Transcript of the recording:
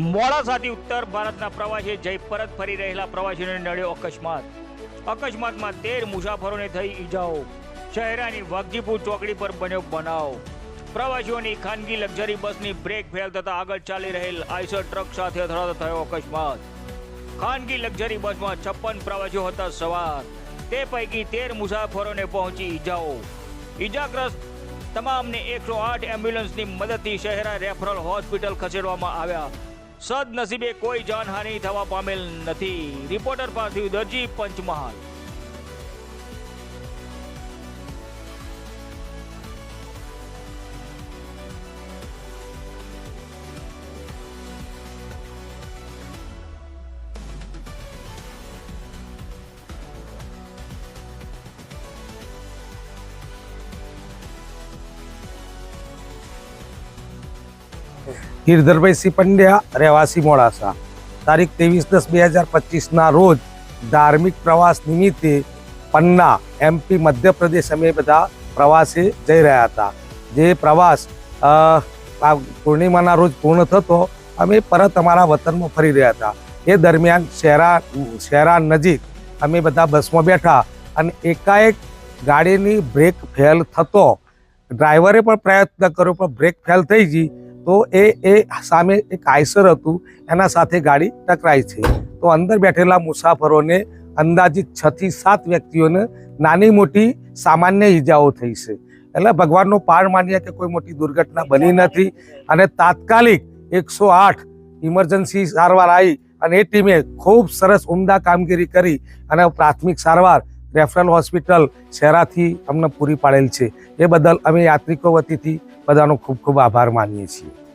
મોડાસાથી ઉત્તર ભારતના પ્રવાસી જઈ પરત ફરી રહેલા પ્રવાસીઓને નડ્યો અકસ્માત. અકસ્માતમાં તેર મુસાફરોને થઈ ઈજાઓ. શહેરાની વાઘજીપુર ચોકડી પર બન્યો બનાવ. પ્રવાસીઓની ખાનગી લક્ઝરી બસની બ્રેક ફેલ થતા આગળ ચાલી રહેલ આઈસર ટ્રક સાથે અથડાતો થયો અકસ્માત. ખાનગી લક્ઝરી બસમાં છપ્પન પ્રવાસીઓ હતા સવાર. તે પૈકી તેર મુસાફરોને પહોંચી ઈજાઓ. ઈજાગ્રસ્ત તમામને એકસો આઠ એમ્બ્યુલન્સની મદદથી શહેરા રેફરલ હોસ્પિટલ ખસેડવામાં આવ્યા. સદનસીબે કોઈ જાનહાનિ થવા પામેલ નથી. રિપોર્ટર પાર્થિવ દરજી પંચમહાલ. ગિરધરભાઈ સી પંડ્યા રહેવાસી મોડાસા તારીખ ત્રેવીસ દસ બે હજાર પચીસના રોજ ધાર્મિક પ્રવાસ નિમિત્તે પન્ના એમપી મધ્યપ્રદેશ અમે બધા પ્રવાસે જઈ રહ્યા હતા. જે પ્રવાસ પૂર્ણિમાના રોજ પૂર્ણ થતો અમે પરત અમારા વતનમાં ફરી રહ્યા હતા. એ દરમિયાન શહેરા શહેરા નજીક અમે બધા બસમાં બેઠા અને એકાએક ગાડીની બ્રેક ફેલ થતો. ડ્રાઈવરે પણ પ્રયત્ન કર્યો પણ બ્રેક ફેલ થઈ ગઈ. તો એ એ સામે એક આઈસર હતું એના સાથે ગાડી ટકરાઈ છે. તો અંદર બેઠેલા મુસાફરોને અંદાજિત છ થી સાત વ્યક્તિઓને નાની મોટી સામાન્ય ઈજાઓ થઈ છે. એટલે ભગવાનનો પાર માનીએ કે કોઈ મોટી દુર્ઘટના બની નથી. અને તાત્કાલિક એકસો આઠ ઇમરજન્સી સારવાર આવી અને એ ટીમે ખૂબ સરસ ઉમદા કામગીરી કરી અને પ્રાથમિક સારવાર રેફરલ હોસ્પિટલ શેરાથી અમને પૂરી પાડેલ છે. એ બદલ અમે યાત્રિકો વતીથી બધાનો ખૂબ ખૂબ આભાર માનીએ છીએ.